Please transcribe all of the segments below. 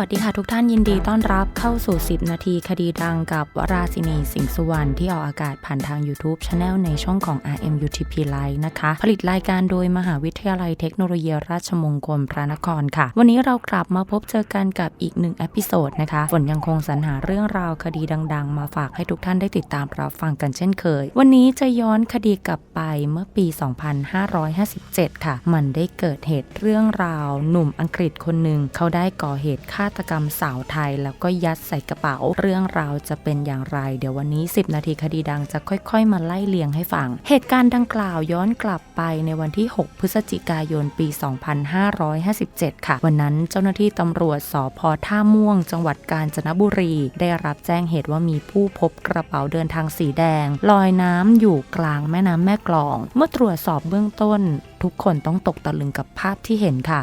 วัสดีค่ะทุกท่านยินดีต้อนรับเข้าสู่ 10 นาทีคดีดังกับวราศินีสิงห์สุวรรณที่ออกอากาศผ่านทาง YouTube Channel ในช่องของ RMUTP Live นะคะ ผลิตรายการโดยมหาวิทยาลัยเทคโนโลยีราชมงคลพระนครค่ะ วันนี้เรากลับมาพบเจอกันกับอีกหนึ่งอพิโซดนะคะฝนยังคงสรรหาเรื่องราวคดีดัง ๆ มาฝากให้ทุกท่านได้ติดตามรับฟังกันเช่นเคย วันนี้จะย้อนคดีกลับไปเมื่อปี 2557 ค่ะ มันได้เกิดเหตุเรื่องราว หนุ่มอังกฤษคนหนึ่งเขาได้ก่อเหตุฆ่าตกรรมสาวไทย แล้วก็ยัดใส่กระเป๋า เรื่องราวจะเป็นอย่างไร เดี๋ยววันนี้ 10 นาทีคดีดังจะค่อย ๆ มาไล่เลียงให้ฟัง เหตุการณ์ดังกล่าวย้อนกลับไปในวันที่ 6 พฤศจิกายนปี 2557 ค่ะ วันนั้นเจ้าหน้าที่ตำรวจสพท่าม่วง จังหวัดกาญจนบุรี ได้รับแจ้งเหตุว่ามีผู้พบกระเป๋าเดินทางสีแดง ลอยน้ำอยู่กลางแม่น้ำแม่กลอง เมื่อตรวจสอบเบื้องต้น ทุกคนต้องตกตะลึงกับภาพที่เห็นค่ะ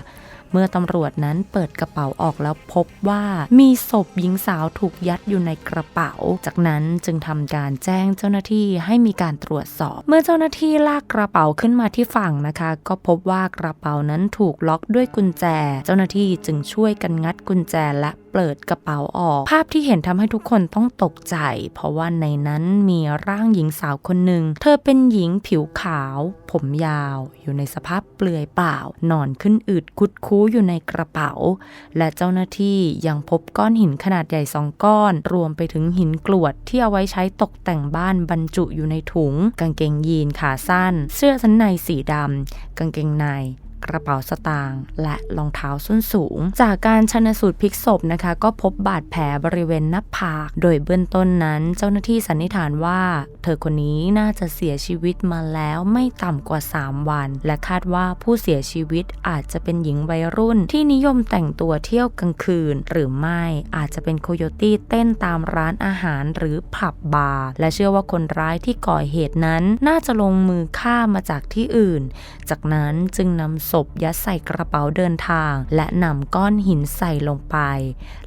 เมื่อตำรวจนั้นเปิดกระเป๋าออกแล้วพบว่ามีศพหญิงสาวถูกยัดอยู่ในกระเป๋า จากนั้นจึงทำการแจ้งเจ้าหน้าที่ให้มีการตรวจสอบ เมื่อเจ้าหน้าที่ลากกระเป๋าขึ้นมาที่ฝั่งนะคะ ก็พบว่ากระเป๋านั้นถูกล็อกด้วยกุญแจ เจ้าหน้าที่จึงช่วยกันงัดกุญแจและเปิดกระเป๋าออก ภาพที่เห็นทำให้ทุกคนต้องตกใจ เพราะว่าในนั้นมีร่างหญิงสาวคนหนึ่ง เธอเป็นหญิงผิวขาว ผมยาว อยู่ในสภาพเปลือยเปล่า นอนขึ้นอืดคุดคู้อยู่ในกระเป๋า และเจ้าหน้าที่ยังพบก้อนหินขนาดใหญ่สองก้อน รวมไปถึงหินกรวดที่เอาไว้ใช้ตกแต่งบ้านบรรจุอยู่ในถุง กางเกงยีนขาสั้น เสื้อชั้นในสีดำกางเกงใน กระเป๋าสตางค์และรองเท้าส้นสูง จากการชนสูตรพลิกศพนะคะ ก็พบบาดแผลบริเวณหน้าผาก โดยเบื้องต้นนั้นเจ้าหน้าที่สันนิษฐานว่า เธอคนนี้น่าจะเสียชีวิตมาแล้วไม่ต่ำกว่า 3 วัน และคาดว่าผู้เสียชีวิตอาจจะเป็นหญิงวัยรุ่น ที่นิยมแต่งตัวเที่ยวกลางคืน หรือไม่อาจจะเป็นโคโยตี้เต้นตามร้านอาหารหรือผับบาร์และเชื่อว่าคนร้ายที่ก่อเหตุนั้น น่าจะลงมือฆ่ามาจากที่อื่น จากนั้นจึงนำศพยัดใส่กระเป๋าเดินทาง และนำก้อนหินใส่ลงไป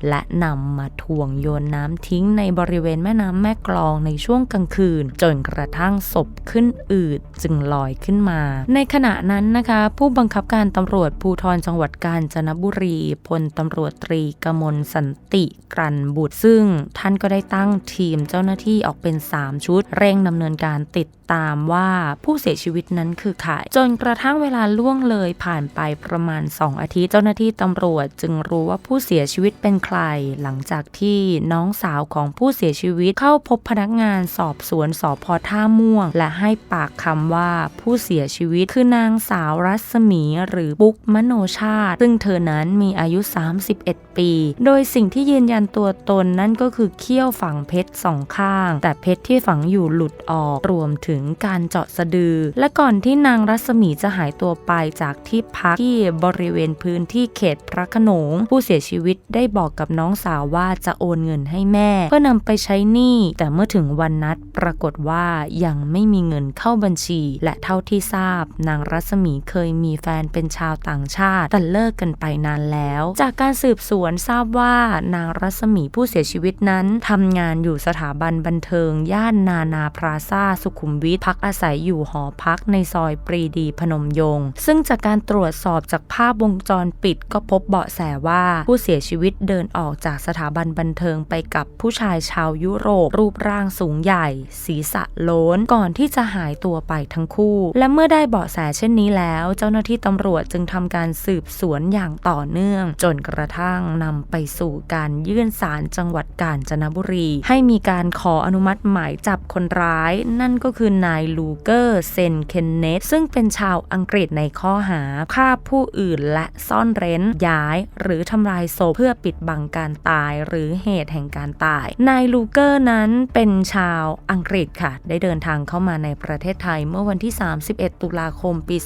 และนำมาถ่วงโยนน้ำทิ้งในบริเวณแม่น้ำแม่กลองในช่วงกลางคืน จนกระทั่งศพขึ้นอืดจึงลอยขึ้นมา ในขณะนั้นนะคะ ผู้บังคับการตำรวจภูธรจังหวัดกาญจนบุรีพลตำรวจตรีกมลสันติกรันบุตร ซึ่งท่านก็ได้ตั้งทีมเจ้าหน้าที่ออกเป็น 3 ชุด เร่งดำเนินการติดตามว่าผู้เสียชีวิตนั้นคือใครจนกระทั่งเวลาล่วงเลยผ่านไปประมาณ 2 อาทิตย์เจ้าหน้าที่ตำรวจจึงรู้ว่าผู้เสียชีวิตเป็นใคร หลังจากที่น้องสาวของผู้เสียชีวิตเข้าพบพนักงานสอบสวนสพท่าม่วง และให้ปากคำว่าผู้เสียชีวิตคือนางสาวรัศมีหรือปุ๊กมโนชาติ ซึ่งเธอนั้นมีอายุ 31 ปี โดยสิ่งที่ยืนยันตัวตนนั่นก็คือเขี้ยวฝังเพชรสองข้าง แต่เพชรที่ฝังอยู่หลุดออก รวมถึงการเจาะสะดือ และก่อนที่นางรัศมีจะหายตัวไปจากที่พักที่บริเวณพื้นที่เขตพระขนง ผู้เสียชีวิตได้บอกกับน้องสาวว่าจะโอนเงินให้แม่ เพื่อนำไปใช้หนี้แต่เมื่อถึงวันนัดปรากฏว่ายังไม่มีเงินเข้าบัญชี และเท่าที่ทราบ นางรัศมีเคยมีแฟนเป็นชาวต่างชาติ แต่เลิกกันไปนานแล้ว จากการสืบสวนทราบว่านางรัศมีผู้เสียชีวิตนั้นทำงานอยู่สถาบันบันเทิง ย่านนานาพราซาสุขุมวิทพักอาศัยอยู่หอพักในซอยปรีดีพนมยงค์ซึ่งจากการการตรวจสอบจากภาพวงจรปิดก็พบเบาะแสว่าผู้เสียชีวิตเดินออกจากสถาบันบันเทิงไปกับผู้ชายชาวยุโรป รูปร่างสูงใหญ่ ศีรษะโล้นก่อนที่จะหายตัวไปทั้งคู่ และเมื่อได้เบาะแสเช่นนี้แล้ว เจ้าหน้าที่ตำรวจจึงทำการสืบสวนอย่างต่อเนื่อง จนกระทั่งนำไปสู่การยื่นศาลจังหวัดกาญจนบุรี ให้มีการขออนุมัติหมายจับคนร้าย นั่นก็คือนายลูเกอร์เซนเคนเนตซึ่งเป็นชาวอังกฤษในข้อหาฆ่าผู้อื่นและซ่อนเร้น ย้าย หรือทำลายศพเพื่อปิดบังการตายหรือเหตุแห่งการตาย นายลูเกอร์นั้นเป็นชาวอังกฤษค่ะ ได้เดินทางเข้ามาในประเทศไทยเมื่อวันที่ 31 ตุลาคมปี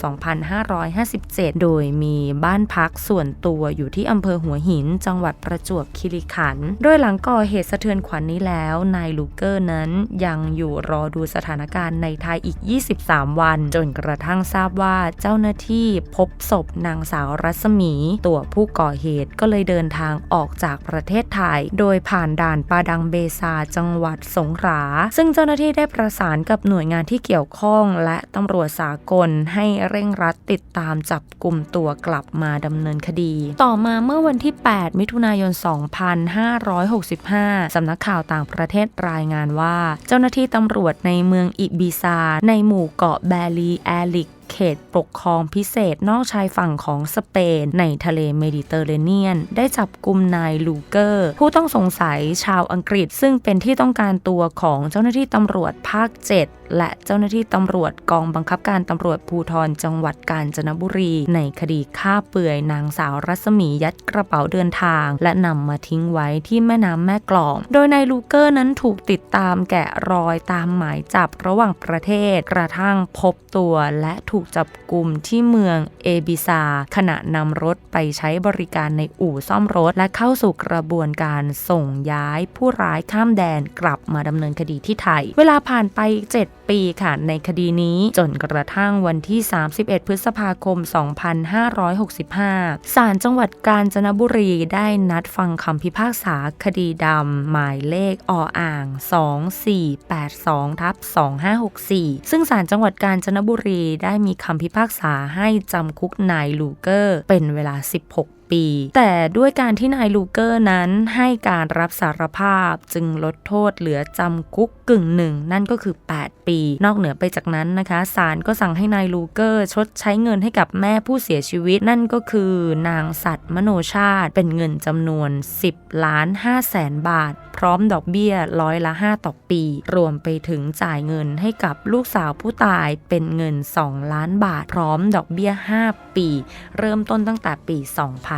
2557 โดยมีบ้านพักส่วนตัวอยู่ที่อำเภอหัวหิน จังหวัดประจวบคีรีขันธ์โดยหลังก่อเหตุสะเทือนขวัญนนี้แล้วนายลูเกอร์นั้นยังอยู่รอดูสถานการณ์ในไทยอีก 23 วัน จนกระทั่งทราบว่าเจ้าหน้าที่พบศพนางสาวรัศมี ตัวผู้ก่อเหตุก็เลยเดินทางออกจากประเทศไทย โดยผ่านด่านปาดังเบซาจังหวัดสงขลาซึ่งเจ้าหน้าที่ได้ประสานกับหน่วยงานที่เกี่ยวข้องและตำรวจสากลให้เร่งรัดติดตามจับกลุ่มตัวกลับมาดำเนินคดี ต่อมาเมื่อวันที่ 8 มิถุนายน 2565 สำนักข่าวต่างประเทศรายงานว่า เจ้าหน้าที่ตำรวจในเมืองอิบิซา ในหมู่เกาะแบลีแอลิก เขตปกครองพิเศษนอกชายฝั่งของสเปน ในทะเลเมดิเตอร์เรเนียน ได้จับกลุ่มนายลูเกอร์ ผู้ต้องสงสัยชาวอังกฤษ ซึ่งเป็นที่ต้องการตัวของเจ้าหน้าที่ตำรวจภาค 7และเจ้าหน้าที่ตำรวจกองบังคับการตำรวจภูธรจังหวัดกาญจนบุรี ในคดีฆ่าเปื่อยนางสาวรัศมียัดกระเป๋าเดินทาง และนำมาทิ้งไว้ที่แม่น้ำแม่กลอง โดยนายลูเกอร์นั้นถูกติดตามแกะรอยตามหมายจับระหว่างประเทศ กระทั่งพบตัวและถูกจับกลุ่มที่เมืองเอบิซา ขณะนำรถไปใช้บริการในอู่ซ่อมรถ และเข้าสู่กระบวนการส่งย้ายผู้ร้ายข้ามแดนกลับมาดำเนินคดีที่ไทย เวลาผ่านไป 7ปีค่ะในคดีนี้จนกระทั่งวันที่ 31 พฤษภาคม 2565 ศาลจังหวัดกาญจนบุรีได้นัดฟังคำพิพากษาคดีดำหมายเลขออ่าง 2482ทับ2564 ซึ่งศาลจังหวัดกาญจนบุรีได้มีคำพิพากษาให้จำคุกนายลูเกอร์ เป็นเวลา 16 ปี แต่ด้วยการที่นายลูเกอร์นั้นให้การรับสารภาพจึงลดโทษเหลือจำคุกกึ่งหนึ่งนั่นก็คือ 8 ปี นอกเหนือไปจากนั้นนะคะศาลก็สั่งให้นายลูเกอร์ชดใช้เงินให้กับแม่ผู้เสียชีวิต นั่นก็คือนางสัตว์มโนชาติเป็นเงินจำนวน 10 ล้าน5แสนบาท พร้อมดอกเบี้ยร้อยละ 5 ต่อปี รวมไปถึงจ่ายเงินให้กับลูกสาวผู้ตายเป็นเงิน 2 ล้านบาท พร้อมดอกเบี้ย 5 ปี เริ่มต้นตั้งแต่ปี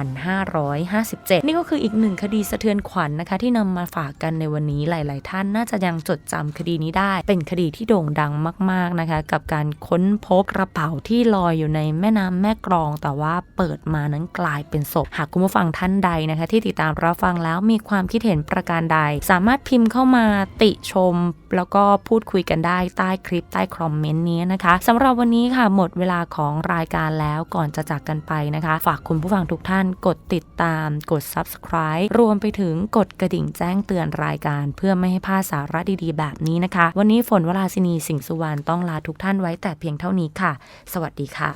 2557 นี่ก็คืออีกหนึ่งคดีสะเทือนขวัญนนะคะ ที่นำมาฝากกันในวันนี้หลาย ๆ ท่านน่าจะยังจดจำคดีนี้ได้ เป็นคดีที่โด่งดังมาก ๆ นะคะ กับการค้นพบกระเป๋าที่ลอยอยู่ในแม่น้ำแม่กลอง แต่ว่าเปิดมานั้นกลายเป็นศพ หากคุณผู้ฟังท่านใดนะคะ ที่ติดตามรับฟังแล้วมีความคิดเห็นประการใด สามารถพิมพ์เข้ามาติชม แล้วก็พูดคุยกันได้ใต้คลิปใต้คอมเมนต์นี้นะคะสำหรับวันนี้ค่ะหมดเวลาของรายการแล้วก่อนจะจากกันไปนะคะ ฝากคุณผู้ฟังทุกท่านกดติดตาม กด subscribe รวมไปถึงกดกระดิ่งแจ้งเตือนรายการ เพื่อไม่ให้พลาดสาระดีๆ แบบนี้นะคะ วันนี้ฝนวราศินีสิงห์สุวรรณต้องลาทุกท่านไว้แต่เพียงเท่านี้ค่ะ สวัสดีค่ะ